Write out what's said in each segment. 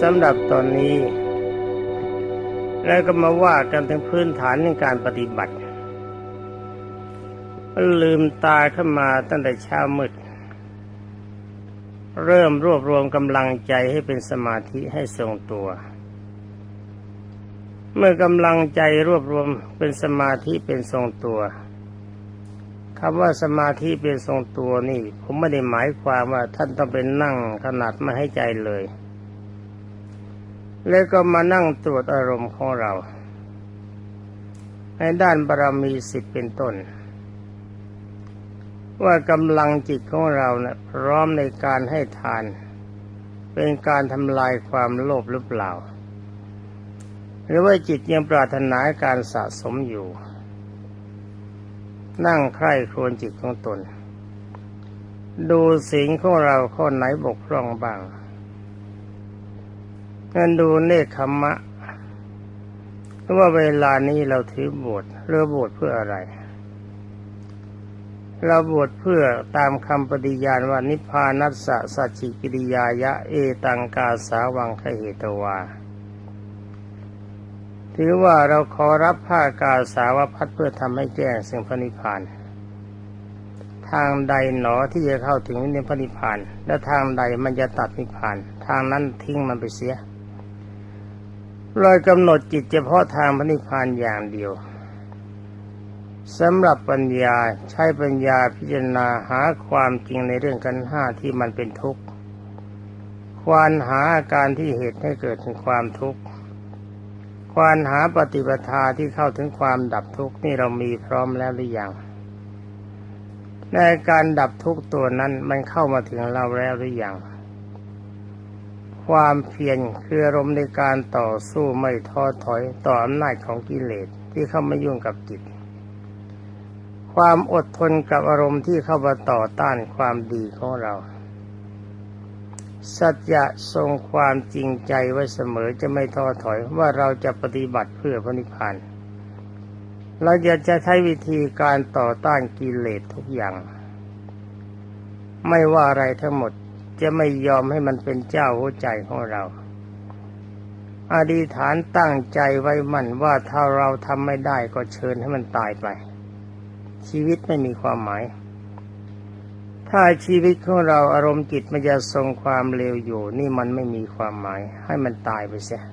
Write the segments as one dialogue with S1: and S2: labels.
S1: สำหรับตอนนี้ แล้วก็มาว่ากันถึงพื้นฐานในการปฏิบัติ ลืมตาขึ้นมาตั้งแต่เช้ามืด เริ่มรวบรวมกำลังใจให้เป็นสมาธิให้ทรงตัว เมื่อกำลังใจรวบรวมเป็นสมาธิเป็นทรงตัวคำว่าสมาธิเป็นทรงตัวนี่ ผมไม่ได้หมายความว่าท่านต้องเป็นนั่งขนาดไม่ให้ใจเลย แล้วก็มานั่งตรวจอารมณ์ของเรา ในด้านบารมีสิบเป็นต้น ว่ากำลังจิตของเราเนะ่ะพร้อมในการให้ทาน เป็นการทำลายความโลภหรือเปล่า หรือว่าจิตยังปรารถนาการสะสมอยู่ นั่งใคร่ครวญจิตของตน ดูสิ่งของเราข้อไหนบกพร่องบ้าง งั้นดูเนคขมมะว่าเวลานี้เราถือบวชเรือบวชเพื่ออะไร เราบวชเพื่อตามคำปฏิญาณว่านิพพานัสสะสัจจิกิริยายะ เอตังกาสาวังคเหตวา ถือว่าเราขอรับผ้ากาสาวพัดเพื่อทำให้แจ้งสิ่งพระนิพพาน ทางใดหนอที่จะเข้าถึงนิพพานิพพานและทางใดมันจะตัดนิพพาน ทางนั้นทิ้งมันไปเสีย ลอยกำหนดจิตเฉพาะทางพระนิพพานอย่างเดียวสำหรับปัญญาใช้ปัญญาพิจารณาหาความจริงในเรื่องกันห้าที่มันเป็นทุกข์ควานหาอาการที่เหตุให้เกิดถึงความทุกข์ควานหาปฏิปทาที่เข้าถึงความดับทุกข์นี่เรามีพร้อมแล้วหรือยังในการดับทุกข์ตัวนั้นมันเข้ามาถึงเราแล้วหรือยัง ความเพียรคืออารมณ์ในการต่อสู้ไม่ท้อถอยต่ออำนาจของกิเลสที่เข้ามายุ่งกับจิต ความอดทนกับอารมณ์ที่เข้ามาต่อต้านความดีของเรา สัจจะทรงความจริงใจไว้เสมอจะไม่ท้อถอยว่าเราจะปฏิบัติเพื่อพระนิพพานเราจะจะใช้วิธีการต่อต้านกิเลสทุกอย่าง ไม่ว่าอะไรทั้งหมด จะไม่ยอมให้มันเป็นเจ้าหัวใจของเราอธิฐานตั้งใจไว้มั่นว่าถ้าเราทำไม่ได้ก็เชิญให้มันตายไป ชีวิตไม่มีความหมาย ถ้าชีวิตของเราอารมณ์จิตมันจะทรงความเลวอยู่ นี่มันไม่มีความหมาย ให้มันตายไปเสีย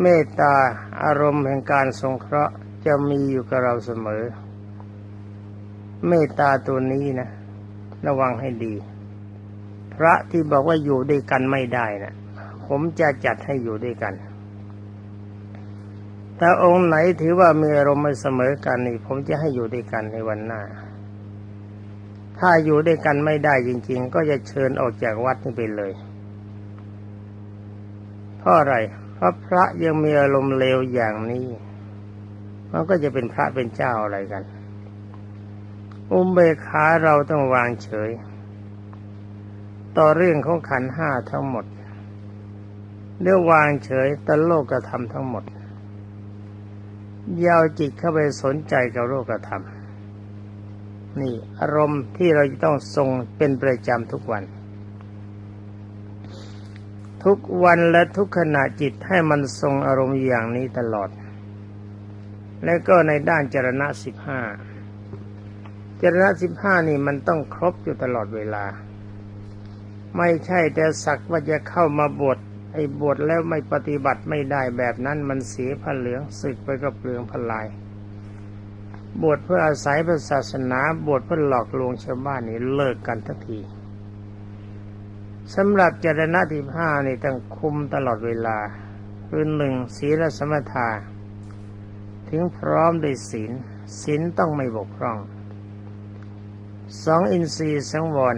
S1: เมตตาอารมณ์แห่งการสงเคราะห์จะมีอยู่กับเราเสมอ เมตตาตัวนี้นะ ระวังให้ดี พระที่บอกว่าอยู่ด้วยกันไม่ได้นะผมจะจัดให้อยู่ด้วยกันถ้าองค์ไหนถือว่ามีอารมณ์ไม่เสมอกันนี่ ผมจะให้อยู่ด้วยกันในวันหน้า ถ้าอยู่ด้วยกันไม่ได้จริง ๆ ก็จะเชิญออกจากวัดนี้ไปเลยเพราะอะไรเพราะพระยังมีอารมณ์เลวอย่างนี้ มันก็จะเป็นพระเป็นเจ้าอะไรกัน อุเบกขาเราต้องวางเฉย ต่อเรื่องของขันห้าทั้งหมดเรื่องวางเฉยต่อโลกธรรมทั้งหมดยาวจิตเข้าไปสนใจกับโลกธรรม นี่อารมณ์ที่เราต้องทรงเป็นประจำทุกวัน ทุกวันและทุกขณะจิตให้มันทรงอารมณ์อย่างนี้ตลอด และก็ในด้านจรณะสิบห้าจรณะสิบห้านี่มันต้องครบอยู่ตลอดเวลา ไม่ใช่แต่สักว่าจะเข้ามาบวชไอ้บวชแล้วไม่ปฏิบัติไม่ได้แบบนั้นมันเสียผ้าเหลืองศึกไปกับเปลืองพลาย บวชเพื่ออาศัยพระศาสนาบวชเพื่อหลอกลวงชาวบ้านนี่เลิกกันทันทีสำหรับจรณะที่ห้านี่ต้องคุมตลอดเวลาคือหนึ่งศีลสมถาถึงพร้อมด้วยศีลศีลต้องไม่บกพร่องสองอินทรีย์สังวร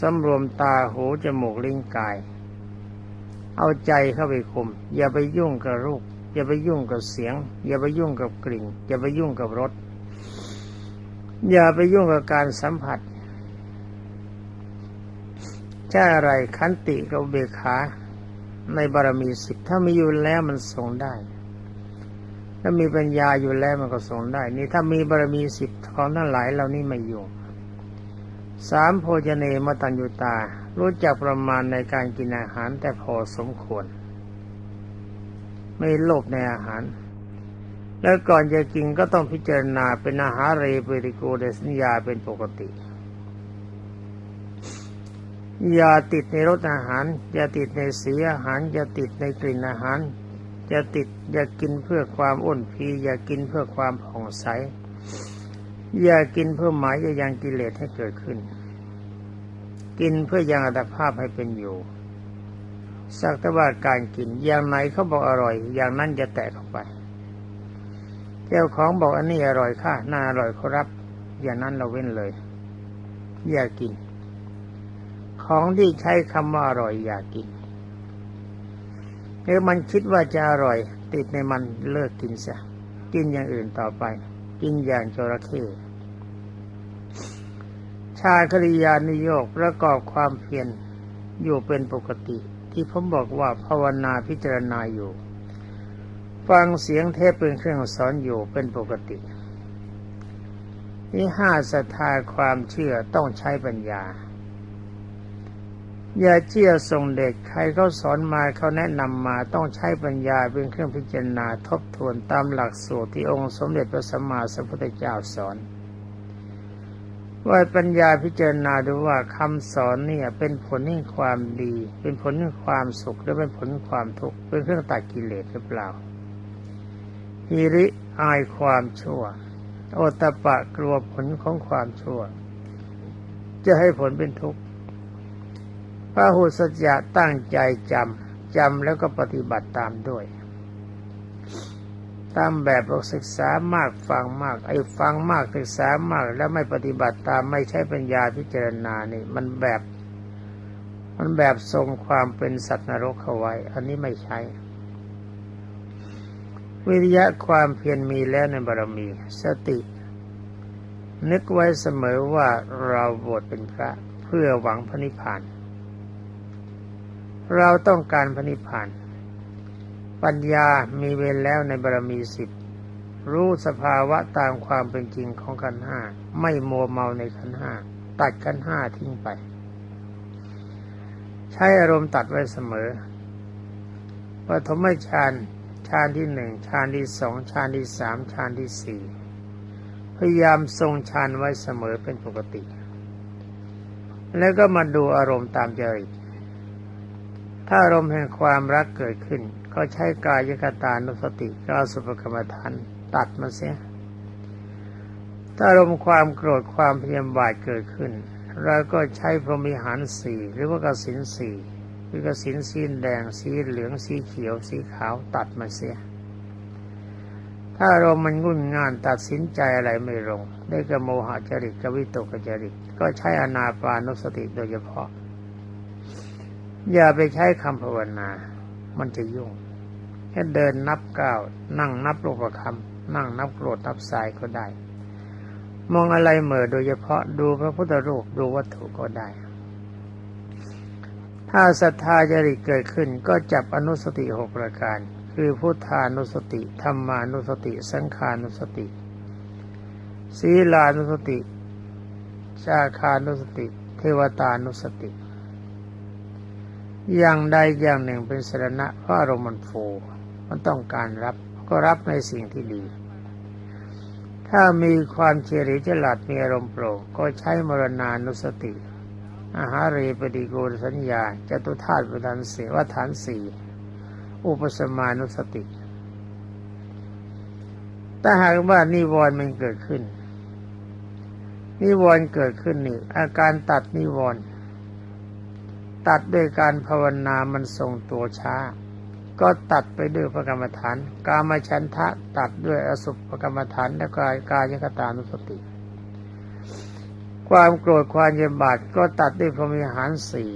S1: สำรวมตาหูจมูกลิ้นกาย เอาใจเข้าไปคุม อย่าไปยุ่งกับรูป อย่าไปยุ่งกับเสียง อย่าไปยุ่งกับกลิ่น อย่าไปยุ่งกับรสอย่าไปยุ่งกับการสัมผัสใช่อะไรขันติกับเบขา ในบารมีสิบถ้ามีอยู่แล้วมันทรงได้ ถ้ามีปัญญาอยู่แล้วมันก็ทรงได้ นี่ถ้ามีบารมีสิบของทั้งหลายเหล่านี้ไม่อยู่ สามโภชเนมตัญญุตา รู้จักประมาณในการกินอาหารแต่พอสมควร ไม่โลภในอาหาร แล้วก่อนจะกินก็ต้องพิจารณาเป็นอาหารเรเปริโกเดสัญญาเป็นปกติ อย่าติดในรสอาหาร อย่าติดในสีอาหาร อย่าติดในกลิ่นอาหาร อย่าติดอย่ากินเพื่อความอ้วนพี อย่ากินเพื่อความผ่องใส อย่ากินเพื่อหมายจะยังกิเลสให้เกิดขึ้น กินเพื่อยังอัตภาพให้เป็นอยู่สักแต่ว่าการกินอย่างไหนเขาบอกอร่อย อย่างนั้นจะแตะเข้าไป เจ้าของบอกอันนี้อร่อยค่ะน่าอร่อยเขารับ อย่างนั้นเราเว้นเลย อย่ากิน ของที่ใช้คำว่าอร่อย อย่ากินหรือมันคิดว่าจะอร่อย ติดในมันเลิกกินซะกินอย่างอื่นต่อไป กินอย่างจระเข้ ชาคริยานิโยกประกอบความเพียรอยู่เป็นปกติ ที่ผมบอกว่าภาวนาพิจารณาอยู่ ฟังเสียงเทพเป็นเครื่องสอนอยู่เป็นปกตินี่ห้าศรัทธาความเชื่อต้องใช้ปัญญา อย่าเชื่อส่งเด็กใครเขาสอนมาเขาแนะนำมาต้องใช้ปัญญาเป็นเครื่องพิจารณาทบทวนตามหลักสูตรที่องค์สมเด็จพระสัมมาสัมพุทธเจ้าสอน ว่าปัญญาพิจารณาดูว่าคำสอนเนี่ยเป็นผลแห่งความดี เป็นผลแห่งความสุขหรือเป็นผลแห่งความทุกข์เป็นเครื่องตัดกิเลสหรือเปล่าฮิริอายความชั่ว โอตะปะกลัวผลของความชั่ว จะให้ผลเป็นทุกข์พระหุสัจจะตั้งใจจำจำแล้วก็ปฏิบัติตามด้วย ตามแบบเราศึกษามากฟังมาก ไอ้ฟังมากศึกษามาก แล้วไม่ปฏิบัติตามไม่ใช้ปัญญาพิจารณานี่ มันแบบ มันแบบทรงความเป็นสัตว์นรกเข้าไว้ อันนี้ไม่ใช่วิริยะความเพียรมีแล้วในบารมี สติ นึกไว้เสมอว่าเราบวชเป็นพระเพื่อหวังพระนิพพาน เราต้องการพระนิพพาน ปัญญามีเวรแล้วในบารมีสิบรู้สภาวะตามความเป็นจริงของขันห้าไม่มัวเมาในขันห้าตัดขันห้าทิ้งไป ใช้อารมณ์ตัดไว้เสมอปฐมฌานฌานที่หนึ่งฌานที่สองฌานที่สามฌานที่สี่พยายามทรงฌานไว้เสมอเป็นปกติ แล้วก็มาดูอารมณ์ตามจริตถ้าอารมณ์แห่งความรักเกิดขึ้น ก็ใช้กายคตานุสติก้าสุภกรรมฐานตัดมาเสีย ถ้าอารมณ์ความโกรธความพยาบาทเกิดขึ้น เราก็ใช้พรหมิหารสี่หรือว่ากสินสี่คือกสินสีแดงสีเหลืองสีเขียวสีขาวตัดมาเสีย ถ้าเรามันงุ่นง่านตัดสินใจอะไรไม่ลง ได้กระโมหจริตกวิตกจริต ก็ใช้อนาปานุสติโดยเฉพาะ อย่าไปใช้คำภาวนา มันจะยุ่งแค่เดินนับก้าวนั่งนับโลกคำนั่งนับโกรธนับสายก็ได้ มองอะไรเหม่อโดยเฉพาะดูพระพุทธรูปดูวัตถุก็ได้ ถ้าศรัทธาจริตเกิดขึ้นก็จับอนุสติหกประการ คือพุทธานุสติธรรมานุสติ สังขานุสติศีลานุสติชาคานุสติ เทวตานุสติ อย่างใดอย่างหนึ่งเป็นสรณะเพราะอารมณ์มันโฟมันต้องการรับก็รับในสิ่งที่ดี ถ้ามีความเฉลียวฉลาดมีอารมณ์โปร่งก็ใช้มรณานุสติ อาหารเรปฏิโกณสัญญาจตุธาตุประธานสี่วัฏฐานสี่อุปสมานุสติถ้าหากว่านิวรณ์มันเกิดขึ้น นิวรณ์เกิดขึ้นนี่อาการตัดนิวรณ์ ตัดด้วยการภาวนามันทรงตัวช้า ก็ตัดไปด้วยพระกรรมฐาน กามฉันทะตัดด้วยอสุภกรรมฐานและกายกายคตานุสติ ความโกรธความเย็นบาดก็ตัดด้วยพรมิหารสี่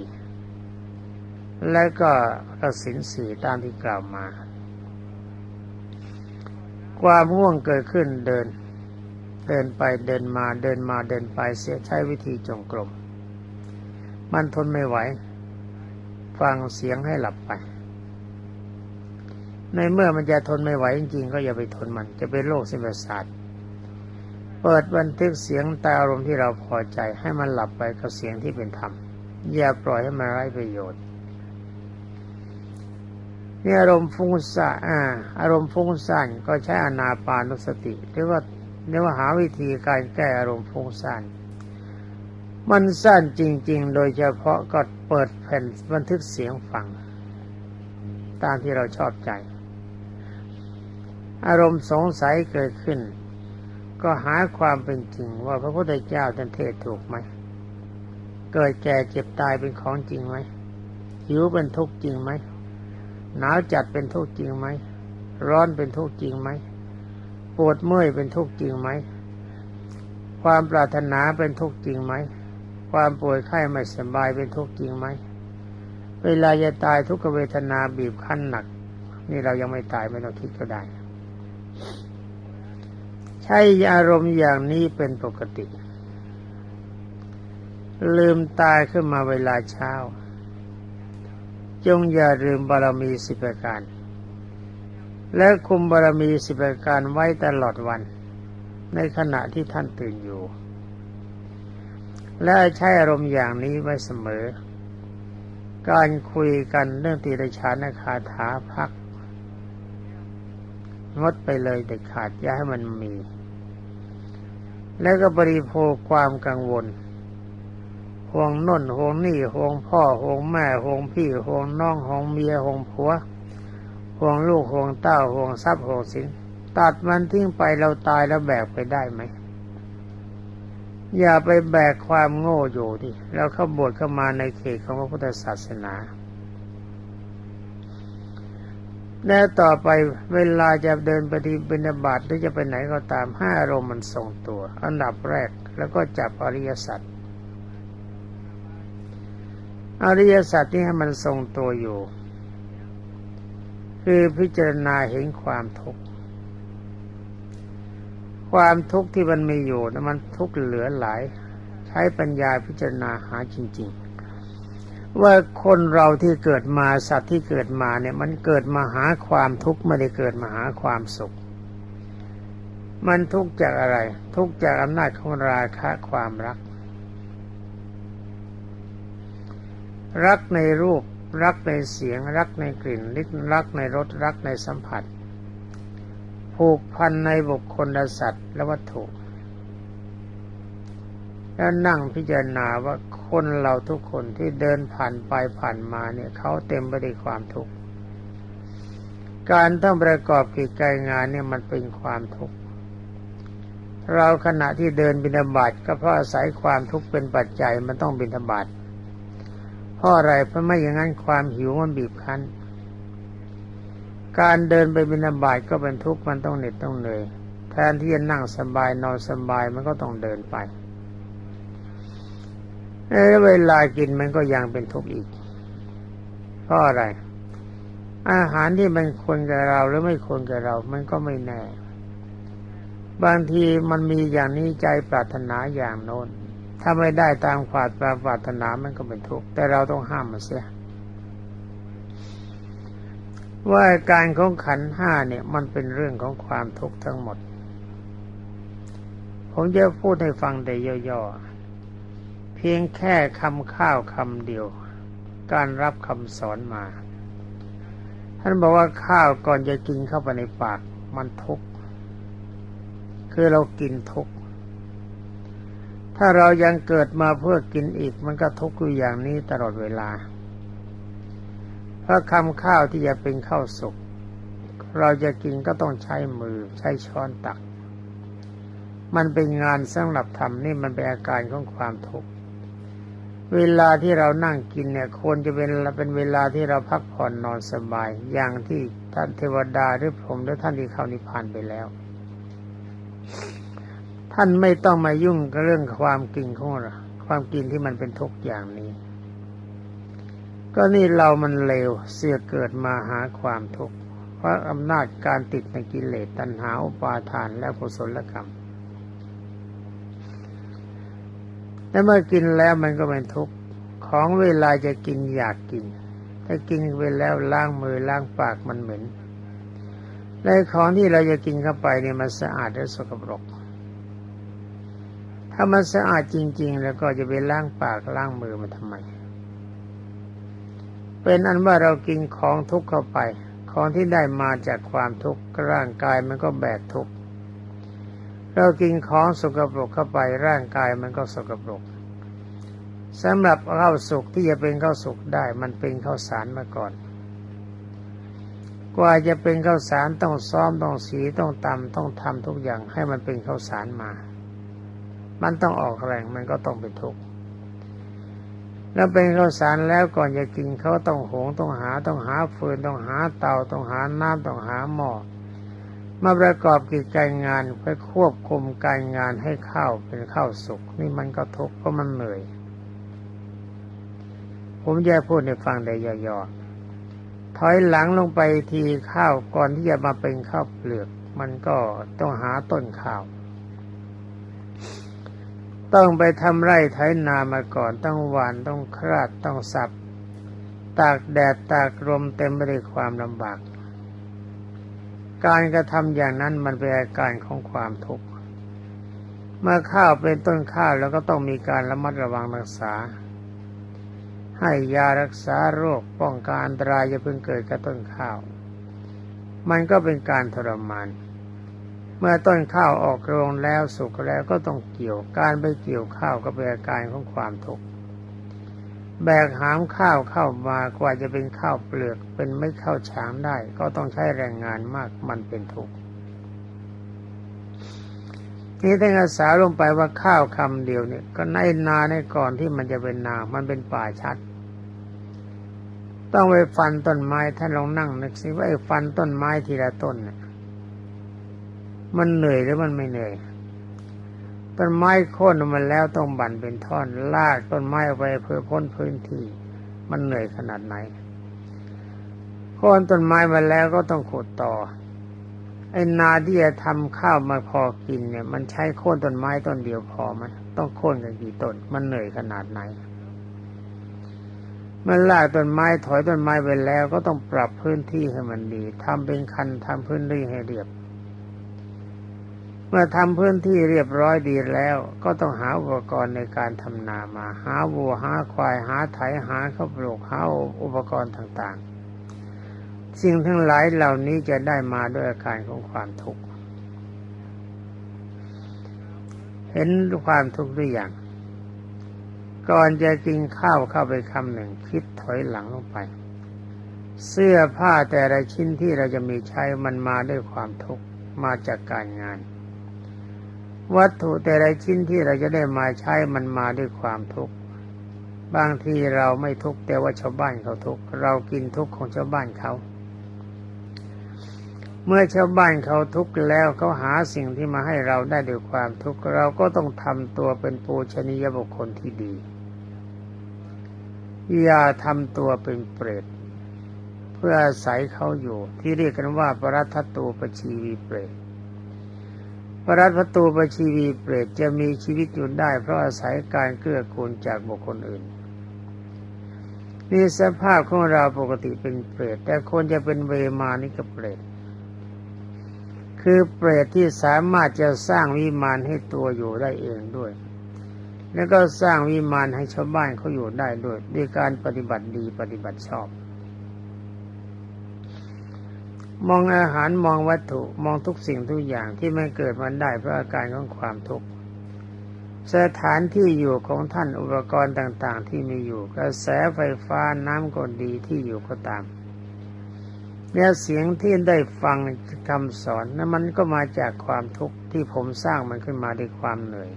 S1: และก็กสินสี่ตามที่กล่าวมา ความง่วงเกิดขึ้นเดิน เดินไปเดินมาเดินมาเดินไปเสียใช้วิธีจงกรมมันทนไม่ไหว ฟังเสียงให้หลับไป ในเมื่อมันจะทนไม่ไหวจริงๆ ก็อย่าไปทนมัน จะเป็นโรคเส้นประสาทเปิดบันทึกเสียงตาอารมณ์ที่เราพอใจให้มันหลับไปกับเสียงที่เป็นธรรม อย่าปล่อยให้มันไร้ประโยชน์นี่อารมณ์ฟุ้งซ่านอ่าอารมณ์ฟุ้งซ่านก็ใช้อนาปานุสติหรือว่าเรียกว่าหาวิธีการแก้อารมณ์ฟุ้งซ่าน มันสั้นจริง ๆ โดยเฉพาะก็เปิดแผ่นบันทึกเสียงฟัง ตามที่เราชอบใจ อารมณ์สงสัยเกิดขึ้น ก็หาความเป็นจริงว่าพระพุทธเจ้าท่านเทศถูกไหม เกิดแก่เจ็บตายเป็นของจริงไหม หิวเป็นทุกข์จริงไหม หนาวจัดเป็นทุกข์จริงไหม ร้อนเป็นทุกข์จริงไหม ปวดเมื่อยเป็นทุกข์จริงไหม ความปรารถนาเป็นทุกข์จริงไหม ความป่วยไข้ไม่สบายเป็นทุกข์จริงไหม เวลาจะตายทุกขเวทนาบีบคั้นหนัก นี่เรายังไม่ตายไม่ต้องคิดก็ได้ ใช้อารมณ์อย่างนี้เป็นปกติ ลืมตายขึ้นมาเวลาเช้า จงอย่าลืมบารมีสิบประการ และคุมบารมีสิบประการไว้ตลอดวัน ในขณะที่ท่านตื่นอยู่ และใช้อารมณ์อย่างนี้ไว้เสมอ การคุยกันเรื่องตีรชานคาถาพัก งดไปเลยเด็ดขาดอย่าให้มันมี แล้วก็บริโภคความกังวลห่วงน่นห่วงนี่ห่วงพ่อห่วงแม่ห่วงพี่ห่วงน้องห่วงเมียห่วงผัวห่วงลูกห่วงเต้าห่วงทรัพย์ห่วงสินตัดมันทิ้งไปเราตายแล้วแบกไปได้ไหม อย่าไปแบกความโง่อยู่ดิแล้วเข้าบวชเข้ามาในเขตของพระพุทธศาสนาและต่อไปเวลาจะเดินปที่บิณบาตหรือจะไปไหนก็ตามห้าอารมณ์มันทรงตัว อันดับแรกแล้วก็จับอริยสัจอริยสัจที่ให้มันทรงตัวอยู่ คือพิจารณาเห็นความทุกข์ ความทุกข์ที่มันมีอยู่นะมันทุกข์เหลือหลาย ใช้ปัญญาพิจารณาหาจริง ๆ ว่าคนเราที่เกิดมาสัตว์ที่เกิดมาเนี่ย มันเกิดมาหาความทุกข์ไม่ได้เกิดมาหาความสุข มันทุกข์จากอะไร ทุกข์จากอำนาจของราคะความรัก รักในรูปรักในเสียง รักในกลิ่นรักในรสรักในสัมผัส ผูกพันในบุคคลและสัตว์และวัตถุแล้วนั่งพิจารณาว่าคนเราทุกคนที่เดินผ่านไปผ่านมาเนี่ยเขาเต็มไปด้วยความทุกข์ การต้องประกอบกิจการงานเนี่ยมันเป็นความทุกข์ เราขณะที่เดินบิณฑบาตก็เพราะอาศัยความทุกข์เป็นปัจจัยมันต้องบิณฑบาตเพราะอะไรเพราะไม่อย่างนั้นความหิวมันบีบคั้น การเดินไปบิณฑบาตก็เป็นทุกข์มันต้องเหน็ดต้องเหนื่อยแทนที่จะนั่งสบายนอนสบายมันก็ต้องเดินไปแล้วเวลากินมันก็ยังเป็นทุกข์อีกเพราะอะไร อาหารที่มันควรกับเราหรือไม่ควรกับเรา มันก็ไม่แน่ บางทีมันมีอย่างนี้ใจปรารถนาอย่างโน้น ถ้าไม่ได้ตามความปรารถนามันก็เป็นทุกข์แต่เราต้องห้ามมันเสีย ว่าการของขันห้าเนี่ย มันเป็นเรื่องของความทุกข์ทั้งหมด ผมจะพูดให้ฟังแต่ย่อๆ เพียงแค่คำข้าวคำเดียว การรับคำสอนมา ท่านบอกว่าข้าวก่อนจะกินเข้าไปในปากมันทุกข์ คือเรากินทุกข์ ถ้าเรายังเกิดมาเพื่อกินอีก มันก็ทุกข์อยู่อย่างนี้ตลอดเวลา เพราะคำข้าวที่จะเป็นข้าวสุกเราจะกินก็ต้องใช้มือใช้ช้อนตัก มันเป็นงานสำหรับทำนี่มันเป็นอาการของความทุกข์เวลาที่เรานั่งกินเนี่ยควรจะเป็นเป็นเวลาที่เราพักผ่อนนอนสบาย อย่างที่ท่านเทวดาหรือพรหมหรือท่านที่เข้านิพพานไปแล้ว ท่านไม่ต้องมายุ่งกับเรื่องความกินของเราความกินที่มันเป็นทุกข์อย่างนี้ ก็นี่เรามันเลวเสียเกิดมาหาความทุกข์เพราะอำนาจการติดในกิเลสตัณหาอุปาทานและกุศลกรรมและเมื่อกินแล้วมันก็เป็นทุกข์ของเวลาจะกินอยากกิน ถ้ากินไปแล้วล้างมือล้างปากมันเหม็นในของที่เราจะกินเข้าไปเนี่ยมันสะอาดและสกปรก ถ้ามันสะอาดจริง ๆ แล้วก็จะไปล้างปากล้างมือมันทำไม เป็นอันว่าเรากินของทุกข์เข้าไป ของที่ได้มาจากความทุกข์ร่างกายมันก็แบกทุกข์เรากินของสกปรกเข้าไปร่างกายมันก็สกปรกสำหรับข้าวสุกที่จะเป็นข้าวสุกได้มันเป็นข้าวสารมาก่อน กว่าจะเป็นข้าวสารต้องซ้อมต้องสีต้องตำต้องทำทุกอย่างให้มันเป็นข้าวสารมา มันต้องออกแรงมันก็ต้องเป็นทุกข์ แล้วเป็นข้าวสารแล้วก่อนจะกินเขาต้องหงต้องหาต้องหาฟืนต้องหาเตาต้องหาน้ำต้องหาหม้อมาประกอบกิจการงานเพื่อควบคุมการงานให้ข้าวเป็นข้าวสุกนี่มันก็ทุกข์เพราะมันเหนื่อยผมจะพูดในฟังได้ย่อๆถอยหลังลงไปทีข้าวก่อนที่จะมาเป็นข้าวเปลือก มันก็ต้องหาต้นข้าว ต้องไปทำไร่ไถนามาก่อนต้องหวานต้องคราดต้องสับ ตากแดดตากลมเต็มไปด้วยความลำบาก การกระทำอย่างนั้นมันเป็นอาการของความทุกข์เมื่อข้าวเป็นต้นข้าวแล้วก็ต้องมีการระมัดระวังรักษา ให้ยารักษาโรคป้องกันอันตรายอย่าเพิ่งเกิดกับต้นข้าว มันก็เป็นการทรมาน เมื่อต้นข้าวออกโรงแล้วสุกแล้วก็ต้องเกี่ยวการไปเกี่ยวข้าวก็เป็นอาการของความทุกข์แบกหามข้าวเข้ามากว่าจะเป็นข้าวเปลือกเป็นไม่ข้าวฉางได้ ก็ต้องใช้แรงงานมากมันเป็นทุกข์นี่ถ้านอาสาลงไปว่าข้าวคำเดียวเนี่ย ก็ในนาในก่อนที่มันจะเป็นนา มันเป็นป่าชัด ต้องไปฟันต้นไม้ท่านลองนั่งนึกสิว่าไอ้ฟันต้นไม้ทีละต้นเนี่ย มันเหนื่อยหรือมันไม่เหนื่อยต้นไม้โค่นมันแล้วต้องบั่นเป็นท่อนลากต้นไม้ไปเพื่อพ้นพื้นที่ มันเหนื่อยขนาดไหนโค่นต้นไม้มาแล้วก็ต้องขุดต่อ ไอ้นาที่จะทำข้าวมาพอกินเนี่ย มันใช้โค่นต้นไม้ต้นเดียวพอไหมต้องโค่นกันกี่ต้น มันเหนื่อยขนาดไหนมันลากต้นไม้ถอยต้นไม้ไปแล้วก็ต้องปรับพื้นที่ให้มันดีทำเป็นคันทำพื้นที่ให้เรียบ เมื่อทำพื้นที่เรียบร้อยดีแล้ว ก็ต้องหาอุปกรณ์ในการทำนามา หาวัวหาควายหาไถหาข้าวปลูกหาอุปกรณ์ต่างๆ สิ่งทั้งหลายเหล่านี้จะได้มาด้วยอาการของความทุกข์เห็นความทุกข์หรือยังก่อนจะกินข้าวเข้าไปคำหนึ่งคิดถอยหลังลงไป เสื้อผ้าแต่ละชิ้นที่เราจะมีใช้มันมาด้วยความทุกข์มาจากการงาน วัตถุแต่ละชิ้นที่เราจะได้มาใช้มันมาด้วยความทุกข์บางทีเราไม่ทุกข์แต่ว่าชาวบ้านเขาทุกข์เรากินทุกข์ของชาวบ้านเขา เมื่อชาวบ้านเขาทุกข์แล้วเขาหาสิ่งที่มาให้เราได้ด้วยความทุกข์เราก็ต้องทำตัวเป็นปูชนียบุคคลที่ดี อย่าทำตัวเป็นเปรตเพื่ออาศัยเขาอยู่ที่เรียกกันว่าปรัตตูปชีวีเปรต ปรัตตูปชีวีเปรตจะมีชีวิตอยู่ได้ เพราะอาศัยการเกื้อกูลจากบุคคลอื่นนี่สภาพของเราปกติเป็นเปรต แต่คนจะเป็นเวมานี่ก็เปรต คือเปรตที่สามารถจะสร้างวิมานให้ตัวอยู่ได้เองด้วย แล้วก็สร้างวิมานให้ชาวบ้านเขาอยู่ได้ด้วยด้วยการปฏิบัติดีปฏิบัติชอบ มองอาหารมองวัตถุมองทุกสิ่งทุกอย่างที่มันเกิดมันได้เพราะอาการของความทุกข์สถานที่อยู่ของท่านอุปกรณ์ต่าง ๆ ที่มีอยู่กระแสไฟฟ้าน้ำก็ดีที่อยู่ก็ตามเนี่ยเสียงที่ได้ฟังคำสอนนั้นมันก็มาจากความทุกข์ที่ผมสร้างมันขึ้นมาด้วยความเหนื่อย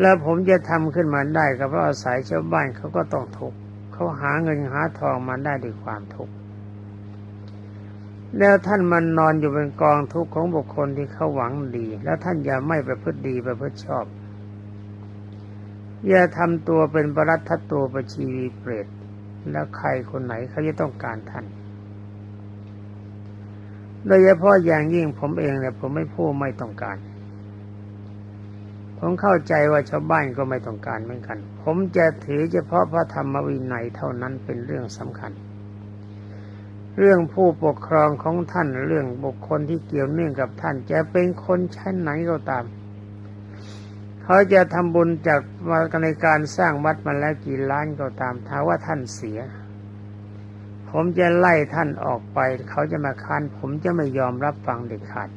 S1: แล้วผมจะทำขึ้นมาได้ก็เพราะอาศัยชาวบ้านเขาก็ต้องทุกข์เขาหาเงินหาทองมาได้ด้วยความทุกข์ แล้วท่านมันนอนอยู่เป็นกองทุกข์ของบุคคลที่เขาหวังดี แล้วท่านอย่าไม่ประพฤติดีประพฤติชอบ อย่าทำตัวเป็นปรัตถตัวประชีวีเปรตแล้วใครคนไหนเขาจะต้องการท่าน โดยเฉพาะอย่างยิ่งผมเองเนี่ยผมไม่พูดไม่ต้องการ ผมเข้าใจว่าชาวบ้านก็ไม่ต้องการเหมือนกัน ผมจะถือเฉพาะพระธรรมวินัยเท่านั้นเป็นเรื่องสำคัญ เรื่องผู้ปกครองของท่านเรื่องบุคคลที่เกี่ยวเนื่องกับท่าน จะเป็นคนชั้นไหนก็ตาม เขาจะทำบุญจากมาในการสร้างวัดมาแล้วกี่ล้านก็ตามถ้าว่าท่านเสีย ผมจะไล่ท่านออกไป เขาจะมาค้านผมจะไม่ยอมรับฟังเด็ดขาด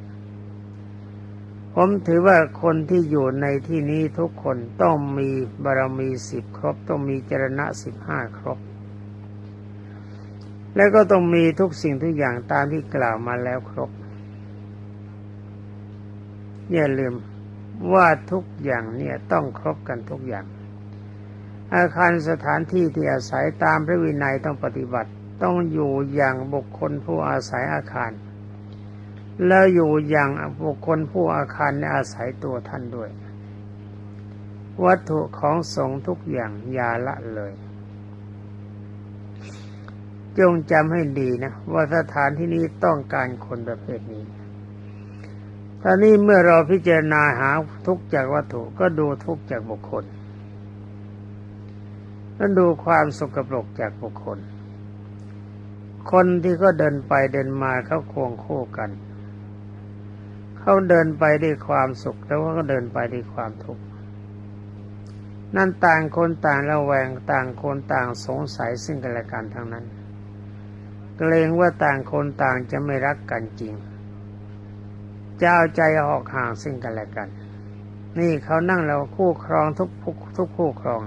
S1: ผมถือว่าคนที่อยู่ในที่นี้ทุกคนต้องมีบารมีสิบครบ ต้องมีจรณะสิบห้าครบ แล้วก็ต้องมีทุกสิ่งทุกอย่างตามที่กล่าวมาแล้วครบ อย่าลืมว่าทุกอย่างเนี่ยต้องครบกันทุกอย่าง อาคารสถานที่ที่อาศัยตามพระวินัยต้องปฏิบัติ ต้องอยู่อย่างบุคคลผู้อาศัยอาคาร แล้วอยู่อย่างบุคคลผู้อาคารในอาศัยตัวท่านด้วย วัตถุของสงฆ์ทุกอย่างอย่าละเลย จงจำให้ดีนะ ว่าสถานที่นี้ต้องการคนประเภทนี้ตอนนี้เมื่อเราพิจารณาหาทุกจากวัตถุก็ดูทุกจากบุคคลแล้วดูความสกปรกจากบุคคล คนที่ก็เดินไปเดินมาเขาควงคู่กัน เขาเดินไปด้วยความสุขแล้วก็เดินไปด้วยความทุกข์นั่นต่างคนต่างระแวงต่างคนต่างสงสัยซึ่งกันและกันทั้งนั้น เกรงว่าต่างคนต่างจะไม่รักกันจริงจะเอาใจออกห่างซึ่งกันและกัน นี่เขานั่งเราคู่ครองทุกทุกคู่ครอง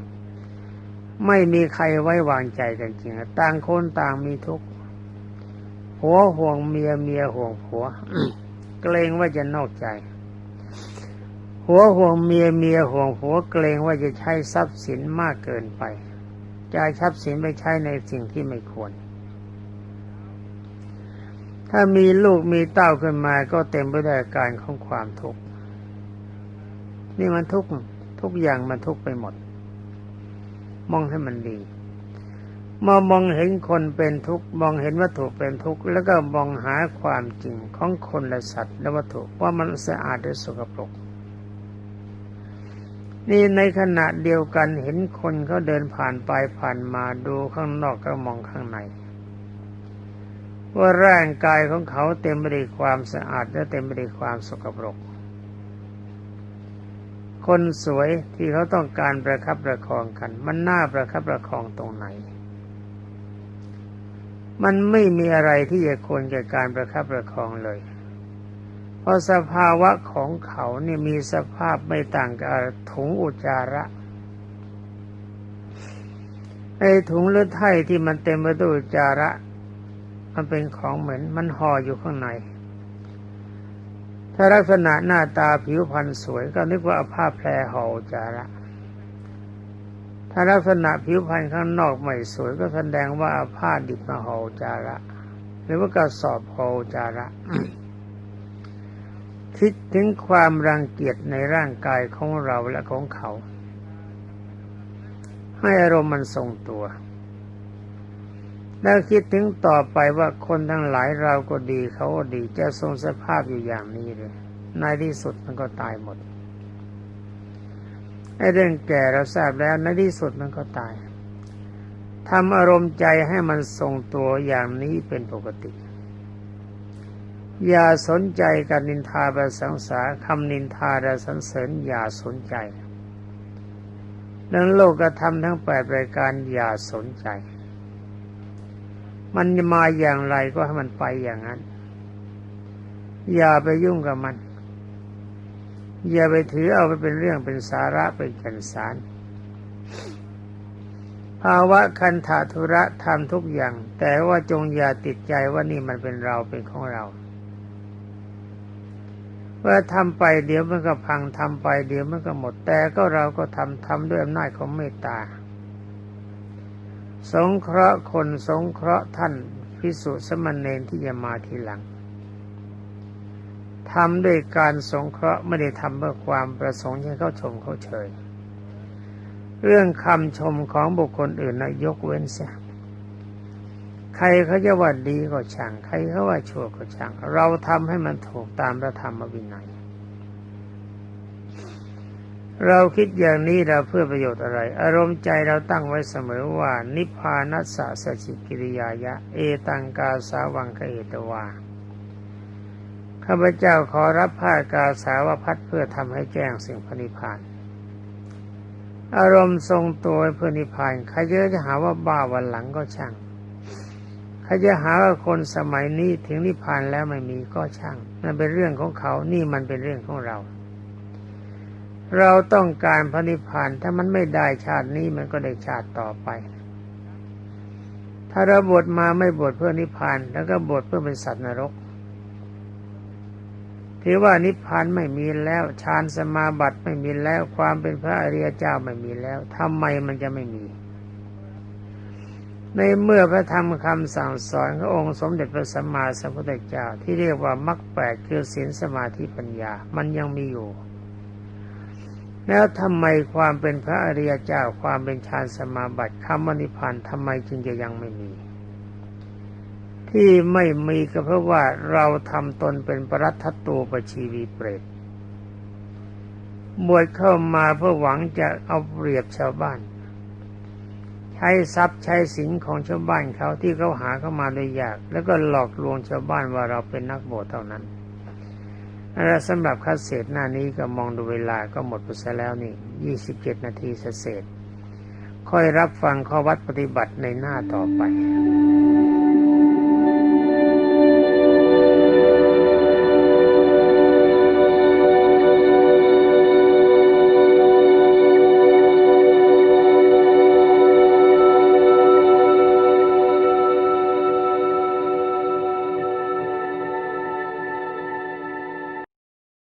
S1: ไม่มีใครไว้วางใจกันจริงต่างคนต่างมีทุกข์ผัวห่วงเมียเมียห่วงผัวเกรงว่าจะนอกใจหัวห่วงเมียเมียห่วงผัวเกรงว่าจะใช้ทรัพย์สินมากเกินไปจะทรัพย์สินไปใช้ในสิ่งที่ไม่ควร ถ้ามีลูกมีเต้าขึ้นมาก็เต็มไปด้วยอาการของความทุกข์นี่มันทุกข์ทุกอย่างมันทุกข์ไปหมด มองให้มันดีมามองเห็นคนเป็นทุกข์มองเห็นวัตถุเป็นทุกข์แล้วก็มองหาความจริงของคนและสัตว์และวัตถุว่ามันสะอาดหรือสกปรกนี่ในขณะเดียวกันเห็นคนเขาเดินผ่านไปผ่านมาดูข้างนอกก็มองข้างใน ว่าร่างกายของเขาเต็มไปด้วยความสะอาดและเต็มไปด้วยความสกปรก คนสวยที่เขาต้องการประคับประคองกัน มันน่าประคับประคองตรงไหน มันไม่มีอะไรที่จะควรแก่การประคับประคองเลย เพราะสภาวะของเขาเนี่ยมีสภาพไม่ต่างกับถุงอุจจาระไอถุงเลือดไถ่ที่มันเต็มไปด้วยอุจจาระ มันเป็นของเหมือนมันห่ออยู่ข้างใน ถ้าลักษณะหน้าตาผิวพรรณสวยก็นึกว่าผ้าแพรห่อจาระถ้าลักษณะผิวพรรณข้างนอกไม่สวยก็แสดงว่าผ้าดิบมาห่อจาระ หรือว่ากระสอบห่อจจาระคิดถึงความรังเกียจในร่างกายของเราและของเขา ให้อารมณ์มันทรงตัว แล้วคิดถึงต่อไปว่าคนทั้งหลายเราก็ดีเขาก็ดีจะทรงสภาพอยู่อย่างนี้เลยในที่สุดมันก็ตายหมดไอ้เรื่องแก่เราทราบแล้วในที่สุดมันก็ตายทำอารมณ์ใจให้มันทรงตัวอย่างนี้เป็นปกติ อย่าสนใจการนินทาประสังสาคำนินทาและสรรเสริญอย่าสนใจเรื่องโลกธรรมทั้งแปดรายการอย่าสนใจ มันมาอย่างไรก็ให้มันไปอย่างนั้น อย่าไปยุ่งกับมัน อย่าไปถือเอาไปเป็นเรื่องเป็นสาระเป็นแก่นสาร ภาวะคันธาธุระทำทุกอย่าง แต่ว่าจงอย่าติดใจว่านี่มันเป็นเราเป็นของเราว่าทำไปเดี๋ยวมันก็พังทำไปเดี๋ยวมันก็หมดแต่ก็เราก็ทำทำด้วยอำนาจของเมตตา สงเคราะห์คนสงเคราะห์ท่านพิสุสมณเณรที่จะมาทีหลังทำด้วยการสงเคราะห์ไม่ได้ทำเพื่อความประสงค์ให้เขาชมเขาเชย เรื่องคำชมของบุคคลอื่นนะยกเว้นเสียใครเขาจะว่าดีก็ช่าง ใครเขาว่าชั่วก็ช่าง เราทำให้มันถูกตามพระธรรมวินัย เราคิดอย่างนี้เราเพื่อประโยชน์อะไร อารมณ์ใจเราตั้งไว้เสมอว่า นิพพานัสสะสจิกิริยายะ เอตังกาสาวังคเอตวาข้าพเจ้าขอรับผ้ากาสาวพัดเพื่อทำให้แจ้งสิ่งพนิพานอารมณ์ทรงตัวเพื่อนิพานใครจะหาว่าบ้าวันหลังก็ช่างใครจะหาว่าคนสมัยนี้ถึงนิพพานแล้วไม่มีก็ช่างนั่นเป็นเรื่องของเขานี่มันเป็นเรื่องของเรา เราต้องการพระนิพพานถ้ามันไม่ได้ชาตินี้มันก็ได้ชาติต่อไป ถ้าเราบวชมาไม่บวชเพื่อนิพพานแล้วก็บวชเพื่อเป็นสัตว์นรกถือว่านิพพานไม่มีแล้วฌานสมาบัติไม่มีแล้วความเป็นพระอริยเจ้าไม่มีแล้วทำไมมันจะไม่มี ในเมื่อพระธรรมคำสั่งสอนขององค์สมเด็จพระสัมมาสัมพุทธเจ้าที่เรียกว่ามรรคแปดคือศีลสมาธิปัญญา มันยังมีอยู่ แล้วทำไมความเป็นพระอริยเจ้าความเป็นฌานสมาบัติคำวานิพพานทำไมจึงจะยังไม่มี ที่ไม่มีก็เพราะว่าเราทำตนเป็นปรัตถตูปชีวีเปรตบวชเข้ามาเพื่อหวังจะเอาเปรียบชาวบ้าน ใช้ทรัพย์ใช้สินของชาวบ้านเขาที่เขาหาเข้ามาโดยยาก แล้วก็หลอกลวงชาวบ้านว่าเราเป็นนักบวชเท่านั้น และสำหรับคัดเศษหน้านี้ก็มองดูเวลาก็หมดไปซะแล้วนี่ยี่สิบเจ็ดนาทีเศษค่อยรับฟังข้อวัดปฏิบัติในหน้าต่อไป